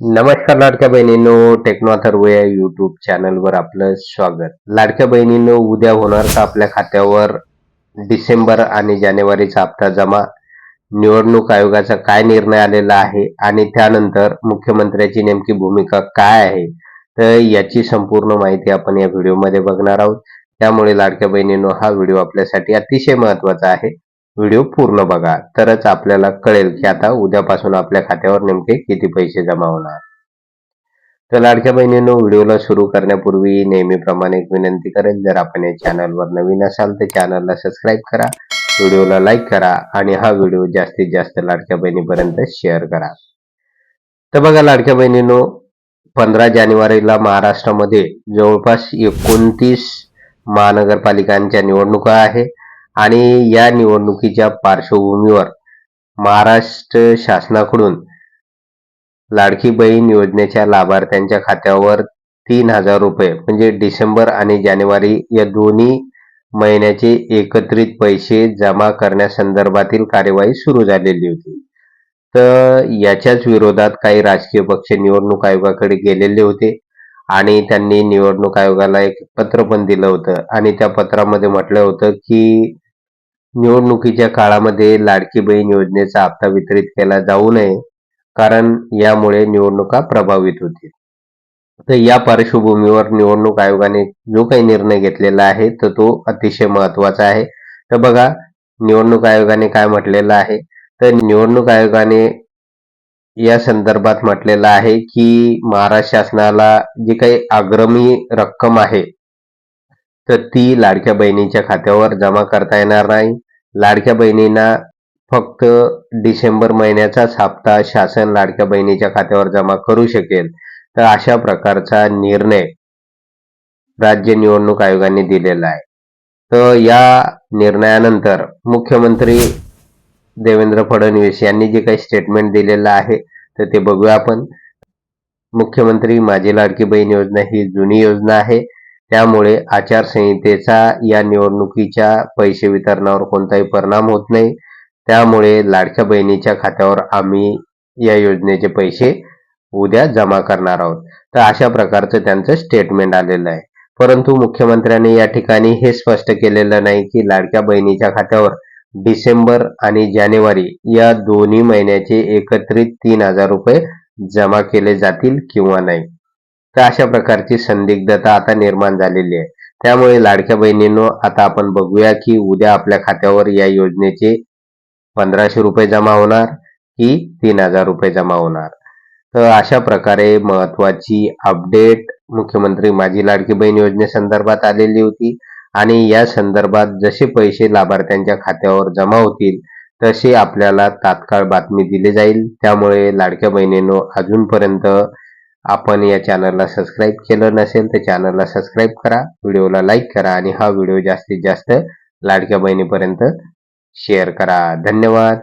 नमस्कार लाडक्या बहिणींनो टेक्नॉथर्व या युट्यूब चॅनलवर आपलं स्वागत. लाडक्या बहिणींनो उद्या होणार का आपल्या खात्यावर डिसेंबर आणि जानेवारीचा हप्ता जमा? निवडणूक आयोगाचा काय निर्णय आलेला आहे? आणि त्यानंतर मुख्यमंत्र्याची नेमकी भूमिका काय आहे? तर याची संपूर्ण माहिती आपण या व्हिडिओमध्ये बघणार आहोत. त्यामुळे लाडक्या बहिणींनो हा व्हिडिओ आपल्यासाठी अतिशय महत्त्वाचा आहे. व्हिडिओ पूर्ण बघा. तरच आपल्याला कळेल की आता उद्यापासून आपल्या खात्यावर नेमके किती पैसे जमा होणार. तर लाडक्या बहिणींनो व्हिडिओला सुरू करण्यापूर्वी नेहमीप्रमाणे एक विनंती करेल जर आपण या चॅनलवर नवीन असाल तर चॅनलला सबस्क्राईब करा व्हिडिओला लाईक करा आणि हा व्हिडिओ जास्तीत जास्त लाडक्या बहिणीपर्यंत शेअर करा. तर बघा लाडक्या बहिणींनो पंधरा जानेवारीला महाराष्ट्रामध्ये जवळपास एकोणतीस महानगरपालिकांच्या निवडणुका आहे. आणि या निवडणुकीच्या पार्श्वभूमीवर महाराष्ट्र शासनाकडून लाडकी बहीण योजनेच्या लाभार्थ्यांच्या खात्यावर तीन हजार रुपये म्हणजे डिसेंबर आणि जानेवारी या दोन्ही महिन्याचे एकत्रित पैसे जमा करण्यासंदर्भातील कार्यवाही सुरू झालेली होती. तर याच्याच विरोधात काही राजकीय पक्ष निवडणूक आयोगाकडे गेलेले होते आणि त्यांनी निवडणूक आयोगाला एक पत्र पण दिलं होतं. आणि त्या पत्रामध्ये म्हटलं होतं की निवडणुकीच्या काळामध्ये लाडकी बहीण योजनेचा हप्ता वितरित केला जाऊ नये कारण यामुळे निवडणुका प्रभावित होतील. तर या पार्श्वभूमीवर निवडणूक आयोगाने जो काही निर्णय घेतलेला आहे तर तो अतिशय महत्त्वाचा आहे. तर बघा निवडणूक आयोगाने काय म्हटलेलं आहे? तर निवडणूक आयोगाने या संदर्भात म्हटलेलं आहे की महाराष्ट्र शासनाला जी काही अग्रमी रक्कम आहे तर ती लाडक्या बहिणीच्या खात्यावर जमा करता येणार नाही. लाडक्या बहिणींना फक्त डिसेंबर महिन्याचाच हप्ता शासन लाडक्या बहिणीच्या खात्यावर जमा करू शकेल. तर अशा प्रकारचा निर्णय राज्य निवडणूक आयोगाने दिलेला आहे. तर या निर्णयानंतर मुख्यमंत्री देवेंद्र फडणवीस यांनी जे काही स्टेटमेंट दिलेलं आहे तर ते बघूया आपण. मुख्यमंत्री माझी लाडकी बहीण योजना ही जुनी योजना आहे. त्यामुळे आचारसंहितेचा या निवडणुकीच्या पैसे वितरणावर कोणताही परिणाम होत नाही. त्यामुळे लाडक्या बहिणीच्या खात्यावर आम्ही या योजनेचे पैसे उद्या जमा करणार आहोत. तर अशा प्रकारचं त्यांचं स्टेटमेंट आलेलं आहे. परंतु मुख्यमंत्र्यांनी या ठिकाणी हे स्पष्ट केलेलं नाही की लाडक्या बहिणीच्या खात्यावर डिसेंबर आणि जानेवारी या दोन्ही महिन्याचे एकत्रित तीन हजार रुपये जमा केले जातील किंवा नाही. तर अशा प्रकारची संदिग्धता आता निर्माण झालेली आहे. त्यामुळे लाडक्या बहिणींनो आता आपण बघूया की उद्या आपल्या खात्यावर या योजनेचे पंधराशे रुपये जमा होणार की तीन हजार रुपये जमा होणार. तर अशा प्रकारे महत्वाची अपडेट मुख्यमंत्री माझी लाडकी बहीण योजनेसंदर्भात आलेली होती. आणि या संदर्भात जसे पैसे लाभार्थ्यांच्या खात्यावर जमा होतील तसे आपल्याला तात्काळ बातमी दिली जाईल. त्यामुळे लाडक्या बहिणींनो अजूनपर्यंत आपण या चॅनलला सबस्क्राईब केलं नसेल तर चॅनलला सबस्क्राईब करा. व्हिडिओला लाईक करा आणि हा व्हिडिओ जास्तीत जास्त लाडक्या बहिणीपर्यंत शेअर करा. धन्यवाद.